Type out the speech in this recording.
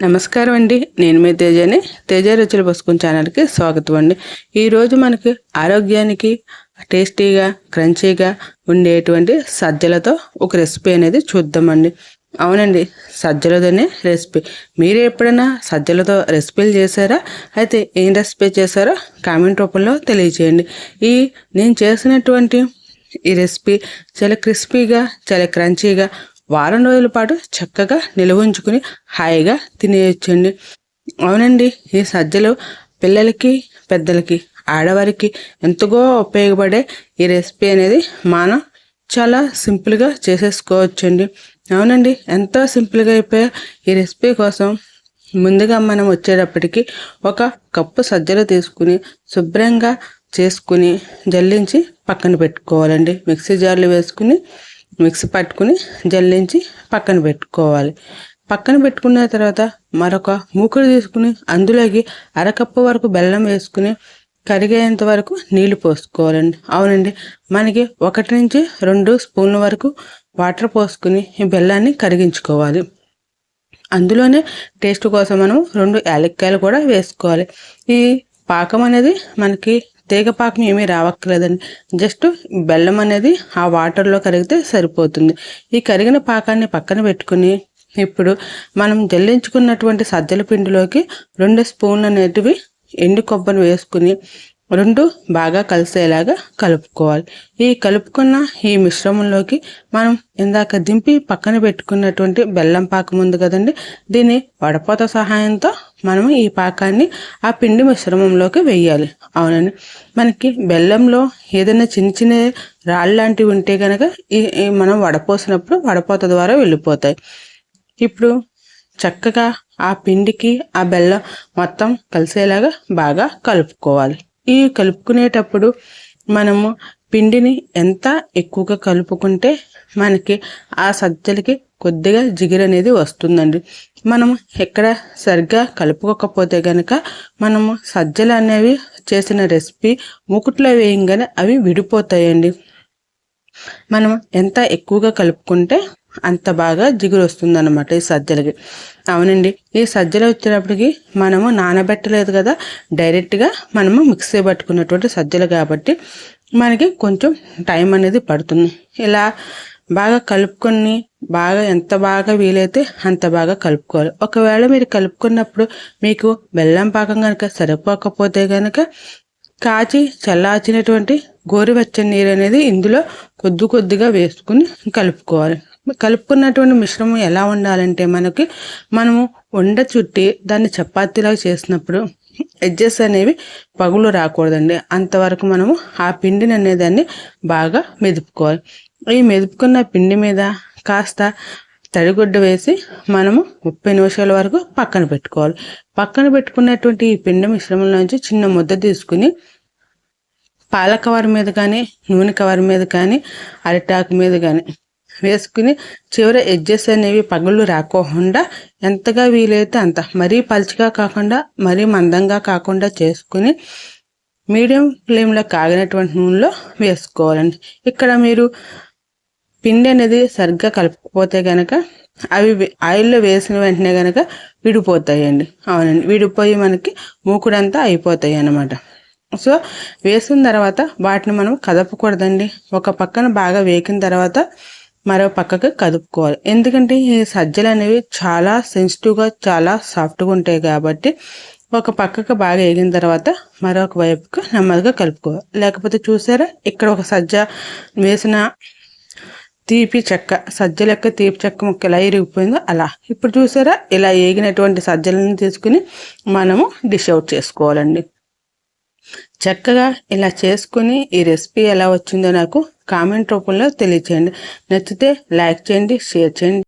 నమస్కారం అండి. నేను మీ తేజని. తేజ రుచుల పుస్తకం ఛానల్కి స్వాగతం అండి. ఈరోజు మనకి ఆరోగ్యానికి టేస్టీగా క్రంచీగా ఉండేటువంటి సజ్జలతో ఒక రెసిపీ అనేది చూద్దామండి అవునండి సజ్జలతోనే రెసిపీ. మీరు ఎప్పుడైనా సజ్జలతో రెసిపీలు చేశారా? అయితే ఏం రెసిపీ చేశారో కామెంట్ రూపంలో తెలియజేయండి ఈ నేను చేసినటువంటి ఈ రెసిపీ చాలా క్రిస్పీగా చాలా క్రంచీగా వారం రోజుల పాటు చక్కగా నిల్వ ఉంచుకుని హాయిగా తినేయచ్చండి. అవునండి ఈ సజ్జలు పిల్లలకి పెద్దలకి ఆడవారికి ఎంతగో ఉపయోగపడే ఈ రెసిపీ అనేది మనం చాలా సింపుల్గా చేసేసుకోవచ్చండి. అవునండి ఎంతో సింపుల్గా అయిపోయా ఈ రెసిపీ కోసం? ముందుగా మనం వచ్చేటప్పటికి ఒక కప్పు సజ్జలు తీసుకుని శుభ్రంగా చేసుకుని జల్లించి పక్కన పెట్టుకోవాలండి. మిక్సీ జార్లు వేసుకుని మిక్సీ పట్టుకుని జల్లించి పక్కన పెట్టుకోవాలి. పక్కన పెట్టుకున్న తర్వాత మరొక మూకుడు తీసుకుని అందులోకి అరకప్పు వరకు బెల్లం వేసుకుని కరిగేంత వరకు నీళ్ళు పోసుకోవాలండి. అవునండి. మనకి ఒకటి నుంచి రెండు స్పూన్ల వరకు వాటర్ పోసుకుని ఈ బెల్లాన్ని కరిగించుకోవాలి. అందులోనే టేస్ట్ కోసం మనం రెండు యాలక్కాయలు కూడా వేసుకోవాలి. ఈ పాకం అనేది మనకి తీగ పాకం ఏమీ రావక్కర్లేదండి. జస్ట్ బెల్లం అనేది ఆ వాటర్లో కరిగితే సరిపోతుంది. ఈ కరిగిన పాకాన్ని పక్కన పెట్టుకుని ఇప్పుడు మనం జల్లించుకున్నటువంటి సజ్జల పిండిలోకి రెండు స్పూన్లు అనేటివి ఎండు కొబ్బరి వేసుకుని రెండు బాగా కలిసేలాగా కలుపుకోవాలి. ఈ కలుపుకున్న ఈ మిశ్రమంలోకి మనం ఇందాక దింపి పక్కన పెట్టుకున్నటువంటి బెల్లం పాకం ఉంది కదండి. దీన్ని వడపోత సహాయంతో మనం ఈ పాకాన్ని ఆ పిండి మిశ్రమంలోకి వేయాలి. అవునండి. మనకి బెల్లంలో ఏదైనా చిన్న చిన్న రాళ్ళు లాంటివి ఉంటే కనుక ఈ మనం వడపోసినప్పుడు వడపోత ద్వారా వెళ్ళిపోతాయి. ఇప్పుడు చక్కగా ఆ పిండికి ఆ బెల్లం మొత్తం కలిసేలాగా బాగా కలుపుకోవాలి. ఈ కలుపుకునేటప్పుడు మనము పిండిని ఎంత ఎక్కువగా కలుపుకుంటే మనకి ఆ సజ్జలకి కొద్దిగా జిగిరి అనేది వస్తుందండి. మనం ఎక్కడ సరిగ్గా కలుపుకోకపోతే కనుక మనము సజ్జలు అనేవి చేసిన రెసిపీ మూకుట్లో వేయంగానే అవి విడిపోతాయండి. మనం ఎంత ఎక్కువగా కలుపుకుంటే అంత బాగా జిగురు వస్తుంది అనమాట ఈ సజ్జలకి. అవునండి ఈ సజ్జలు వచ్చేటప్పటికి మనము నానబెట్టలేదు కదా డైరెక్ట్గా మనము మిక్సీ పట్టుకున్నటువంటి సజ్జలు కాబట్టి మనకి కొంచెం టైం అనేది పడుతుంది. ఇలా బాగా కలుపుకొని బాగా ఎంత బాగా వీలైతే అంత బాగా కలుపుకోవాలి. ఒకవేళ మీరు కలుపుకున్నప్పుడు మీకు బెల్లం పాకం కనుక సరిపోకపోతే కనుక కాచి చల్లార్చినటువంటి గోరువెచ్చని నీరు అనేది ఇందులో కొద్ది కొద్దిగా వేసుకుని కలుపుకోవాలి. కలుపుకున్నటువంటి మిశ్రమం ఎలా ఉండాలంటే మనకి మనము వండ చుట్టి దాన్ని చపాతీలాగా చేసినప్పుడు ఎడ్జెస్ అనేవి పగులు రాకూడదండి. అంతవరకు మనము ఆ పిండిని అనేదాన్ని బాగా మెదుపుకోవాలి. ఈ మెదుపుకున్న పిండి మీద కాస్త తడిగుడ్డ వేసి మనము ముప్పై నిమిషాల వరకు పక్కన పెట్టుకోవాలి. పక్కన పెట్టుకున్నటువంటి ఈ పిండి మిశ్రమంలోంచి చిన్న ముద్ద తీసుకుని పాల కవర్ మీద కానీ నూనె కవర్ మీద కానీ అరిటాకు మీద కానీ వేసుకుని చివర ఎడ్జెస్ అనేవి పగుళ్ళు రాకోకుండా ఎంతగా వీలైతే అంత మరీ పలుచగా కాకుండా మరీ మందంగా కాకుండా చేసుకుని మీడియం ఫ్లేమ్లో కాగినటువంటి నూనెలో వేసుకోవాలండి. ఇక్కడ మీరు పిండి అనేది సరిగ్గా కలుపుకపోతే కనుక అవి ఆయిల్లో వేసిన వెంటనే కనుక విడిపోతాయండి. అవునండి. విడిపోయి మనకి మూకుడంతా అయిపోతాయి అన్నమాట సో వేసిన తర్వాత వాటిని మనం కదపకూడదండి. ఒక పక్కన బాగా వేకిన తర్వాత మరో పక్కకి కదుపుకోవాలి. ఎందుకంటే ఈ సజ్జలు అనేవి చాలా సెన్సిటివ్గా చాలా సాఫ్ట్గా ఉంటాయి కాబట్టి ఒక పక్కకు బాగా వేగిన తర్వాత మరొక వైపుకు నెమ్మదిగా కలుపుకోవాలి. లేకపోతే చూసారా? ఇక్కడ ఒక సజ్జ వేసిన తీపి చెక్క సజ్జ లెక్క తీపి చెక్క ముక్క ఎలా ఇరిగిపోయిందో అలా. ఇప్పుడు చూసారా ఇలా ఏగినటువంటి సజ్జలను తీసుకుని మనము డిష్ అవుట్ చేసుకోవాలండి. చక్కగా ఇలా చేసుకుని ఈ రెసిపీ ఎలా వచ్చిందో నాకు కామెంట్ రూపంలో తెలియచేయండి. నచ్చితే లైక్ చేయండి షేర్ చేయండి.